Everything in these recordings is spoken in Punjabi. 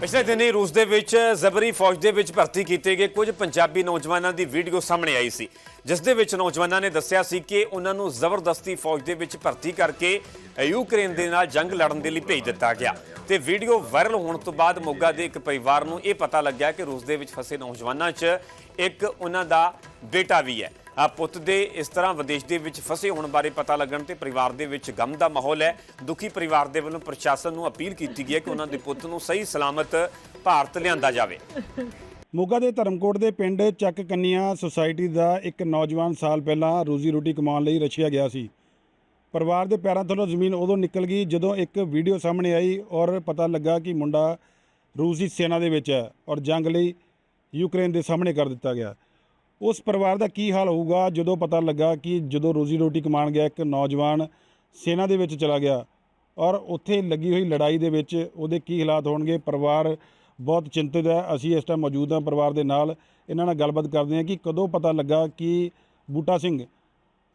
ਪਿਛਲੇ ਦਿਨੀ ਰੂਸ ਦੇ ਵਿੱਚ ਜ਼ਬਰੀ ਫੌਜ ਦੇ ਵਿੱਚ ਭਰਤੀ ਕੀਤੇ ਗਏ ਕੁਝ ਪੰਜਾਬੀ ਨੌਜਵਾਨਾਂ ਦੀ ਵੀਡੀਓ ਸਾਹਮਣੇ ਆਈ ਸੀ, ਜਿਸ ਦੇ ਵਿੱਚ ਨੌਜਵਾਨਾਂ ਨੇ ਦੱਸਿਆ ਸੀ ਕਿ ਉਹਨਾਂ ਨੂੰ ਜ਼ਬਰਦਸਤੀ ਫੌਜ ਦੇ ਵਿੱਚ ਭਰਤੀ ਕਰਕੇ ਯੂਕਰੇਨ ਦੇ ਨਾਲ ਜੰਗ ਲੜਨ ਦੇ ਲਈ ਭੇਜ ਦਿੱਤਾ ਗਿਆ। ਤੇ ਵੀਡੀਓ ਵਾਇਰਲ ਹੋਣ ਤੋਂ ਬਾਅਦ ਮੋਗਾ ਦੇ ਇੱਕ ਪਰਿਵਾਰ ਨੂੰ ਇਹ ਪਤਾ ਲੱਗਿਆ ਕਿ ਰੂਸ ਦੇ ਵਿੱਚ ਫਸੇ ਨੌਜਵਾਨਾਂ 'ਚ ਇੱਕ ਉਹਨਾਂ ਦਾ ਬੇਟਾ ਵੀ ਹੈ। ਪੁੱਤ ਦੇ ਇਸ ਤਰ੍ਹਾਂ ਵਿਦੇਸ਼ ਦੇ ਵਿੱਚ ਫਸੇ ਹੋਣ ਬਾਰੇ ਪਤਾ ਲੱਗਣ ਤੇ ਪਰਿਵਾਰ ਦੇ ਵਿੱਚ ਗਮ ਦਾ ਮਾਹੌਲ ਹੈ। ਦੁਖੀ ਪਰਿਵਾਰ ਦੇ ਵੱਲੋਂ ਪ੍ਰਸ਼ਾਸਨ ਨੂੰ ਅਪੀਲ ਕੀਤੀ ਗਈ ਹੈ ਕਿ ਉਹਨਾਂ ਦੇ ਪੁੱਤ ਨੂੰ ਸਹੀ ਸਲਾਮਤ ਭਾਰਤ ਲਿਆਂਦਾ ਜਾਵੇ। ਮੋਗਾ ਦੇ ਧਰਮਕੋਟ ਦੇ ਪਿੰਡ ਚੱਕ ਕੰਨੀਆਂ ਸੁਸਾਇਟੀ ਦਾ ਇੱਕ ਨੌਜਵਾਨ ਸਾਲ ਪਹਿਲਾਂ ਰੋਜ਼ੀ ਰੋਟੀ ਕਮਾਉਣ ਲਈ ਰਸ਼ੀਆ ਗਿਆ ਸੀ। ਪਰਿਵਾਰ ਦੇ ਪੈਰਾਂ ਥੱਲੋਂ ਜ਼ਮੀਨ ਉਦੋਂ ਨਿਕਲ ਗਈ ਜਦੋਂ ਇੱਕ ਵੀਡੀਓ ਸਾਹਮਣੇ ਆਈ ਔਰ ਪਤਾ ਲੱਗਾ ਕਿ ਮੁੰਡਾ ਰੂਸ ਦੀ ਸੈਨਾ ਦੇ ਵਿੱਚ ਹੈ ਔਰ ਜੰਗ ਲਈ ਯੂਕਰੇਨ ਦੇ ਸਾਹਮਣੇ ਕਰ ਦਿੱਤਾ ਗਿਆ। ਉਸ ਪਰਿਵਾਰ ਦਾ ਕੀ ਹਾਲ ਹੋਊਗਾ? ਜਦੋਂ ਪਤਾ ਲੱਗਾ ਕਿ ਜਦੋਂ ਰੋਜ਼ੀ ਰੋਟੀ ਕਮਾਉਣ ਗਿਆ, ਇੱਕ ਨੌਜਵਾਨ ਸੈਨਾ ਦੇ ਵਿੱਚ ਚਲਾ ਗਿਆ ਔਰ ਉੱਥੇ ਲੱਗੀ ਹੋਈ ਲੜਾਈ ਦੇ ਵਿੱਚ ਉਹਦੇ ਕੀ ਹਾਲਾਤ ਹੋਣਗੇ? ਪਰਿਵਾਰ ਬਹੁਤ ਚਿੰਤਿਤ ਹੈ। ਅਸੀਂ ਇਸ ਟਾਈਮ ਮੌਜੂਦ ਹਾਂ ਪਰਿਵਾਰ ਦੇ ਨਾਲ। ਇਹਨਾਂ ਨਾਲ ਗੱਲਬਾਤ ਕਰਦੇ ਹਾਂ ਕਿ ਕਦੋਂ ਪਤਾ ਲੱਗਾ ਕਿ ਬੂਟਾ ਸਿੰਘ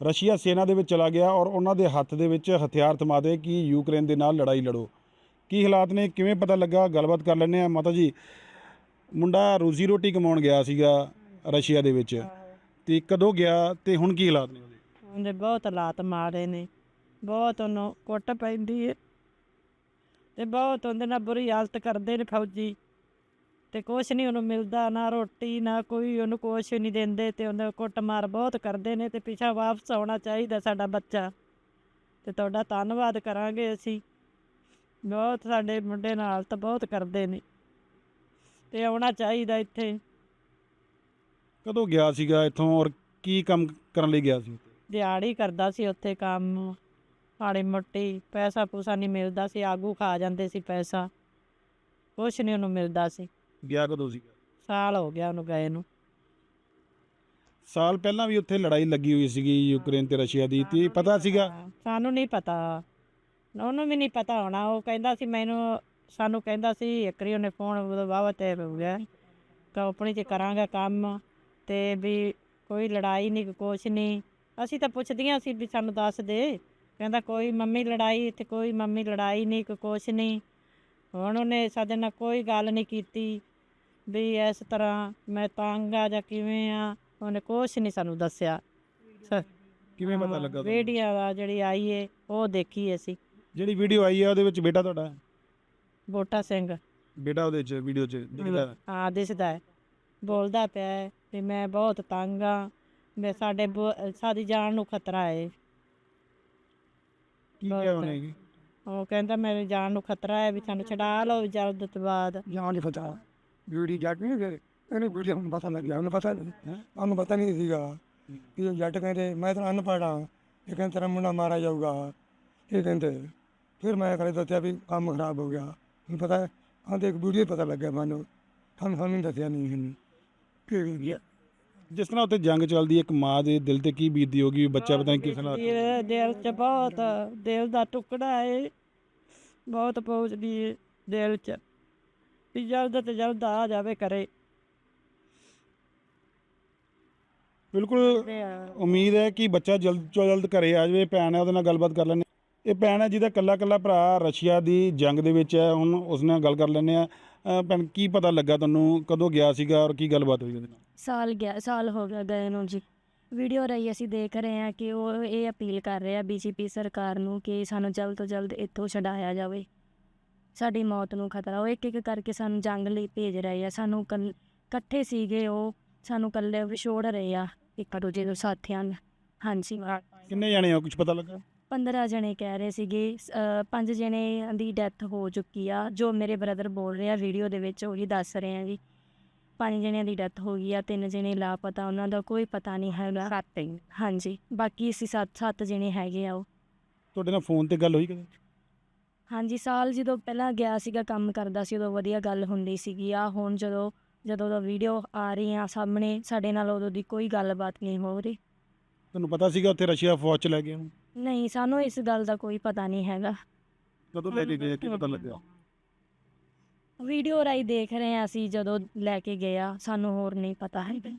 ਰਸ਼ੀਆ ਸੈਨਾ ਦੇ ਵਿੱਚ ਚਲਾ ਗਿਆ ਔਰ ਉਹਨਾਂ ਦੇ ਹੱਥ ਦੇ ਵਿੱਚ ਹਥਿਆਰ ਥਮਾ ਦੇ ਕਿ ਯੂਕਰੇਨ ਦੇ ਨਾਲ ਲੜਾਈ ਲੜੋ। ਕੀ ਹਾਲਾਤ ਨੇ? ਕਿਵੇਂ ਪਤਾ ਲੱਗਾ? ਗੱਲਬਾਤ ਕਰ ਲੈਂਦੇ ਆ ਮਾਤਾ ਜੀ, ਮੁੰਡਾ ਰੋਜ਼ੀ ਰੋਟੀ ਕਮਾਉਣ ਗਿਆ ਸੀਗਾ। ਰਸ਼ੀਆ ਦੇ ਵਿੱਚ। ਤੇ ਕਦੋਂ ਗਿਆ ਤੇ ਹੁਣ ਕੀ ਹਾਲਾਤ ਨੇ ਉਹਦੇ? ਉਹਦੇ ਬਹੁਤ ਹਾਲਾਤ ਮਾੜੇ ਨੇ। ਬਹੁਤ ਉਹਨੂੰ ਕੁੱਟ ਪੈਂਦੀ ਹੈ ਤੇ ਬਹੁਤ ਉਹਦੇ ਨਾਲ ਬੁਰੀ ਹਾਲਤ ਕਰਦੇ ਨੇ ਫੌਜੀ। ਤੇ ਕੁਛ ਨਹੀਂ ਉਹਨੂੰ ਮਿਲਦਾ ਨਾ ਰੋਟੀ, ਨਾ ਕੋਈ। ਉਹਨੂੰ ਕੁਛ ਨਹੀਂ ਦਿੰਦੇ ਤੇ ਉਹਨੇ ਕੁੱਟ ਮਾਰ ਬਹੁਤ ਕਰਦੇ ਨੇ ਤੇ ਪਿਛਾ ਵਾਪਸ ਆਉਣਾ ਚਾਹੀਦਾ ਸਾਡਾ ਬੱਚਾ। ਤੇ ਤੁਹਾਡਾ ਧੰਨਵਾਦ ਕਰਾਂਗੇ ਅਸੀਂ। ਬਹੁਤ ਸਾਡੇ ਮੁੰਡੇ ਨਾਲ ਤਾਂ ਬਹੁਤ ਕਰਦੇ ਨੇ। ਤੇ ਆਉਣਾ ਚਾਹੀਦਾ ਇੱਥੇ। ਕਦੋਂ ਗਿਆ ਸੀਗਾ ਇੱਥੋਂ ਔਰ ਕੀ ਕੰਮ ਕਰਨ ਲਈ ਗਿਆ ਸੀ? ਦਿਹਾੜੀ ਕਰਦਾ ਸੀ ਉੱਥੇ ਕੰਮ। ਹਾੜੇ ਮੋਟੀ ਪੈਸਾ ਪੂਸਾ ਨਹੀਂ ਮਿਲਦਾ ਸੀ ਆਗੂ ਖਾ ਜਾਂਦੇ ਸੀ ਪੈਸਾ। ਕੁਛ ਨਹੀਂ ਉਹਨੂੰ ਮਿਲਦਾ ਸੀ। ਗਿਆ ਕਦੋਂ ਸੀਗਾ? ਸਾਲ ਹੋ ਗਿਆ ਉਹਨੂੰ ਗਏ ਨੂੰ। ਸਾਲ ਪਹਿਲਾਂ ਵੀ ਉੱਥੇ ਲੜਾਈ ਲੱਗੀ ਹੋਈ ਸੀਗੀ ਯੂਕਰੇਨ ਤੇ ਰਸ਼ੀਆ ਦੀ ਤੇ ਪਤਾ ਸੀਗਾ? ਸਾਨੂੰ ਨਹੀਂ ਪਤਾ। ਉਹਨੂੰ ਵੀ ਨਹੀਂ ਪਤਾ ਹੋਣਾ। ਉਹ ਕਹਿੰਦਾ ਸੀ ਮੈਨੂੰ ਸਾਨੂੰ ਕਹਿੰਦਾ ਸੀ ਇੱਕ ਵਾਰੀ ਉਹਨੇ ਫੋਨ ਵਾਵਾ ਤੇ ਹੋ ਗਿਆ। ਕੰਪਨੀ 'ਚ ਕਰਾਂਗਾ ਕੰਮ। ਤੇ ਵੀ ਕੋਈ ਲੜਾਈ ਨਹੀਂ ਕੁਛ ਨਹੀਂ ਅਸੀਂ ਤਾਂ ਪੁੱਛਦੀਆਂ ਸੀ ਵੀ ਸਾਨੂੰ ਦੱਸ ਦੇ। ਕਹਿੰਦਾ ਕੋਈ ਮੰਮੀ ਲੜਾਈ ਇੱਥੇ ਕੋਈ ਮੰਮੀ ਲੜਾਈ ਨਹੀਂ ਕੁਛ ਨਹੀਂ ਹੁਣ ਉਹਨੇ ਸਾਡੇ ਨਾਲ ਕੋਈ ਗੱਲ ਨਹੀਂ ਕੀਤੀ ਵੀ ਇਸ ਤਰ੍ਹਾਂ ਮੈਂ ਤੰਗ ਆ ਜਾਂ ਕਿਵੇਂ ਆ ਉਹਨੇ ਕੁਛ ਨਹੀਂ ਸਾਨੂੰ ਦੱਸਿਆ। ਸ- ਕਿਵੇਂ ਪਤਾ ਹਾਂ, ਲੱਗਾ ਤੁਹਾਨੂੰ? ਵੀਡੀਓ ਆ ਜਿਹੜੀ ਆਈ ਏ ਉਹ ਦੇਖੀ ਅਸੀਂ। ਜਿਹੜੀ ਵੀਡੀਓ ਆਈ ਹੈ ਉਹਦੇ ਵਿੱਚ ਬੇਟਾ ਤੁਹਾਡਾ? ਬੋਟਾ ਸਿੰਘ। ਬੇਟਾ ਉਹਦੇ ਵਿੱਚ ਵੀਡੀਓ 'ਚ ਦਿਖਦਾ? ਹੈ। ਹਾਂ ਦਿਸਦਾ ਹੈ। ਬੋਲਦਾ ਪਿਆ ਹੈ। ਵੀ ਮੈਂ ਬਹੁਤ ਤੰਗ ਆ। ਮੈਂ ਸਾਡੇ ਬੋ- ਸਾਡੀ ਜਾਨ ਨੂੰ ਖਤਰਾ ਹੈ ਕੀ ਬਹੁਤ ਕਿਹਾ ਉਹਨੇ ਜੀ? ਉਹ ਕਹਿੰਦਾ ਮੇਰੀ ਜਾਨ ਨੂੰ ਖਤਰਾ ਹੈ ਵੀ ਸਾਨੂੰ ਛਡਾ ਲਓ ਜਲਦ ਤੋਂ ਬਾਅਦ। ਨਹੀਂ ਪਤਾ ਬਿਊਟੀ ਜੱਟ ਨਹੀਂ ਫਿਰ ਇਹਨੂੰ ਬਿਊਟੀ ਹੁਣ ਪਤਾ ਲੱਗ ਗਿਆ ਉਹਨੂੰ ਪਤਾ ਨਹੀਂ ਉਹਨੂੰ ਪਤਾ ਨਹੀਂ ਸੀਗਾ ਕਿ ਉਹ ਜੱਟ ਕਹਿੰਦੇ ਮੈਂ ਤਾਂ ਅਨਪੜ੍ਹ ਹਾਂ ਇਹ ਕਹਿੰਦੇ ਤੇਰਾ ਮੁੰਡਾ ਮਾਰਿਆ ਜਾਊਗਾ। ਇਹ ਕਹਿੰਦੇ ਫਿਰ ਮੈਂ ਕਰੇ ਦੱਸਿਆ ਵੀ ਕੰਮ ਖਰਾਬ ਹੋ ਗਿਆ। ਹੁਣ ਪਤਾ ਹੈ ਆਂਦੇ ਇੱਕ ਵੀਡੀਓ ਪਤਾ ਲੱਗਿਆ ਮੈਨੂੰ। ਤੁਹਾਨੂੰ ਸਾਨੂੰ ਦੱਸਿਆ ਨਹੀਂ ਇਹਨੇ। ਕੀ ਜਿਸ ਤਰ੍ਹਾਂ ਉੱਥੇ ਜੰਗ ਚੱਲਦੀ ਹੈ ਇੱਕ ਮਾਂ ਦੇ ਦਿਲ ਤੇ ਕੀ ਬੀਤਦੀ ਹੋਗੀ ਵੀ ਬੱਚਾ ਪਤਾ ਨਹੀਂ ਕਿਸ ਨਾਲ ਦਿਲ ਦਿਲ ਚ ਬਹੁਤ ਦਿਲ ਦਾ ਟੁਕੜਾ ਹੈ ਬਹੁਤ ਪਹੁੰਚਦੀ ਹੈ ਦਿਲ ਚ ਵੀ ਜਲਦ ਤੋਂ ਜਲਦ ਆ ਜਾਵੇ ਕਰੇ ਬਿਲਕੁਲ ਉਮੀਦ ਹੈ ਕਿ ਬੱਚਾ ਜਲਦ ਤੋਂ ਜਲਦ ਘਰੇ ਆ ਜਾਵੇ ਭੈਣ ਹੈ ਉਹਦੇ ਨਾਲ ਗੱਲਬਾਤ ਕਰ ਲੈਂਦੇ ਇਹ ਭੈਣ ਹੈ ਜਿਹਦਾ ਕੱਲਾ ਕੱਲਾ ਭਰਾ ਰਸ਼ੀਆ ਦੀ ਜੰਗ ਦੇ ਵਿੱਚ ਹੈ। ਹੁਣ ਉਸ ਨਾਲ ਗੱਲ ਕਰ ਲੈਂਦੇ ਆ ਭੈਣ ਕੀ ਪਤਾ ਲੱਗਾ ਤੁਹਾਨੂੰ? ਕਦੋਂ ਗਿਆ ਸੀਗਾ ਔਰ ਕੀ ਗੱਲਬਾਤ ਹੋਈ ਉਹਦੇ ਨਾਲ? ਸਾਲ ਗਿਆ ਸਾਲ ਹੋ ਗਿਆ ਗਏ ਨੂੰ ਜੀ। ਵੀਡੀਓ ਰਾਹੀਂ ਅਸੀਂ ਦੇਖ ਰਹੇ ਹਾਂ ਕਿ ਉਹ ਇਹ ਅਪੀਲ ਕਰ ਰਹੇ ਆ ਬੀਜੇਪੀ ਸਰਕਾਰ ਨੂੰ ਕਿ ਸਾਨੂੰ ਜਲਦ ਤੋਂ ਜਲਦ ਇੱਥੋਂ ਛਡਾਇਆ ਜਾਵੇ। ਸਾਡੀ ਮੌਤ ਨੂੰ ਖਤਰਾ। ਉਹ ਇੱਕ ਇੱਕ ਕਰਕੇ ਸਾਨੂੰ ਜੰਗ ਲਈ ਭੇਜ ਰਹੇ ਆ। ਸਾਨੂੰ ਕੱਲ- ਇਕੱਠੇ ਸੀਗੇ ਉਹ। ਸਾਨੂੰ ਇਕੱਲੇ ਵਿਛੋੜ ਰਹੇ ਆ। ਇੱਕ ਦੂਜੇ ਦੇ ਸਾਥੀਆਂ ਨੂੰ। ਹਾਂਜੀ। ਕਿੰਨੇ ਜਾਣੇ ਆ ਕੁਝ ਪਤਾ ਲੱਗਾ? 15 ਜਣੇ ਕਹਿ ਰਹੇ ਸੀਗੇ ਪੰਜ ਜਣੇ ਦੀ ਡੈਥ ਹੋ ਚੁੱਕੀ ਆ ਜੋ ਮੇਰੇ ਬ੍ਰਦਰ ਬੋਲ ਰਹੇ ਆ ਵੀਡੀਓ ਦੇ ਵਿੱਚ ਉਹੀ ਦੱਸ ਰਹੇ ਆ ਜੀ ਪੰਜ ਜਣਿਆਂ ਦੀ ਡੈਥ ਹੋ ਗਈ ਆ ਤਿੰਨ ਜਣੇ ਲਾਪਤਾ ਉਹਨਾਂ ਦਾ ਕੋਈ ਪਤਾ ਨਹੀਂ ਹੈਗਾ। ਸੱਤ ਹੀ। ਹਾਂਜੀ ਬਾਕੀ ਅਸੀਂ ਸੱਤ ਸੱਤ ਜਣੇ ਹੈਗੇ ਆ ਉਹ। ਤੁਹਾਡੇ ਨਾਲ ਫੋਨ ਤੇ ਗੱਲ ਹੋਈ ਕਦੇ? ਹਾਂਜੀ ਸਾਲ ਜਦੋਂ ਪਹਿਲਾਂ ਗਿਆ ਸੀਗਾ ਕੰਮ ਕਰਦਾ ਸੀ ਉਦੋਂ ਵਧੀਆ ਗੱਲ ਹੁੰਦੀ ਸੀਗੀ ਆ ਹੁਣ ਜਦੋਂ ਜਦੋਂ ਦਾ ਵੀਡੀਓ ਆ ਰਹੀ ਆ ਸਾਹਮਣੇ ਸਾਡੇ ਨਾਲ ਉਦੋਂ ਦੀ ਕੋਈ ਗੱਲਬਾਤ ਨਹੀਂ ਹੋ ਰਹੀ। ਤੁਹਾਨੂੰ ਪਤਾ ਸੀਗਾ ਉੱਥੇ ਰਸ਼ੀਆ ਫੌਜ ਚ ਲੈ ਗਏ ਉਹਨੂੰ? ਨਹੀਂ ਸਾਨੂੰ ਇਸ ਗੱਲ ਦਾ ਕੋਈ ਪਤਾ ਨਹੀਂ ਹੈਗਾ। ਕਦੋਂ ਲੈ ਕੇ ਗਏ ਕੀ ਪਤਾ ਲੱਗਾ ਵੀਡੀਓ ਰਾਹੀਂ ਦੇਖ ਰਹੇ ਆ ਅਸੀਂ ਜਦੋਂ ਲੈ ਕੇ ਗਏ ਆ ਸਾਨੂੰ ਹੋਰ ਨਹੀਂ ਪਤਾ ਹੈਗਾ।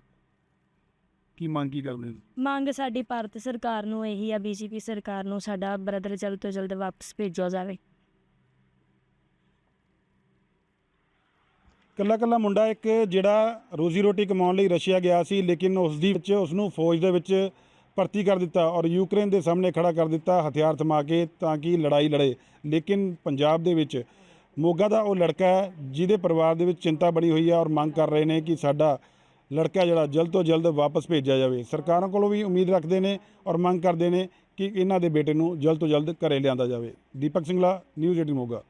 ਕੀ ਮੰਗ ਕੀ ਕਰਦੇ ਹੋ? ਮੰਗ ਸਾਡੀ ਭਾਰਤ ਸਰਕਾਰ ਨੂੰ ਇਹੀ ਆ ਬੀਜੇਪੀ ਸਰਕਾਰ ਨੂੰ ਸਾਡਾ ਬ੍ਰਦਰ ਜਲਦ ਤੋਂ ਜਲਦ ਵਾਪਸ ਭੇਜਿਆ ਜਾਵੇ। ਕੱਲਾ ਕੱਲਾ ਮੁੰਡਾ ਇੱਕ ਜਿਹੜਾ ਰੋਜ਼ੀ ਰੋਟੀ ਕਮਾਉਣ ਲਈ ਰਸ਼ੀਆ ਗਿਆ ਸੀ ਲੇਕਿਨ ਉਸ ਦੀ ਵਿੱਚ ਉਸ ਨੂੰ ਫੌਜ ਦੇ ਵਿੱਚ ਭਰਤੀ ਕਰ ਦਿੱਤਾ ਔਰ ਯੂਕਰੇਨ ਦੇ ਸਾਹਮਣੇ ਖੜਾ ਕਰ ਦਿੱਤਾ ਹਥਿਆਰ ਥਮਾ ਕੇ ਤਾਂ ਕਿ ਲੜਾਈ ਲੜੇ। ਲੇਕਿਨ ਪੰਜਾਬ ਦੇ ਵਿੱਚ ਮੋਗਾ ਦਾ ਉਹ ਲੜਕਾ ਹੈ ਜਿਹਦੇ ਪਰਿਵਾਰ ਦੇ ਵਿੱਚ ਚਿੰਤਾ ਬੜੀ ਹੋਈ ਹੈ ਔਰ ਮੰਗ ਕਰ ਰਹੇ ਨੇ ਕਿ ਸਾਡਾ ਲੜਕਾ ਜਿਹੜਾ ਜਲਦ ਤੋਂ ਜਲਦ ਵਾਪਸ ਭੇਜਿਆ ਜਾਵੇ। ਸਰਕਾਰਾਂ ਕੋਲੋਂ ਵੀ ਉਮੀਦ ਰੱਖਦੇ ਨੇ ਔਰ ਮੰਗ ਕਰਦੇ ਨੇ ਕਿ ਇਹਨਾਂ ਦੇ ਬੇਟੇ ਨੂੰ ਜਲਦ ਤੋਂ ਜਲਦ ਘਰੇ ਲਿਆਂਦਾ ਜਾਵੇ। ਦੀਪਕ ਸਿੰਘਲਾ ਨਿਊਜ਼ 18 ਮੋਗਾ।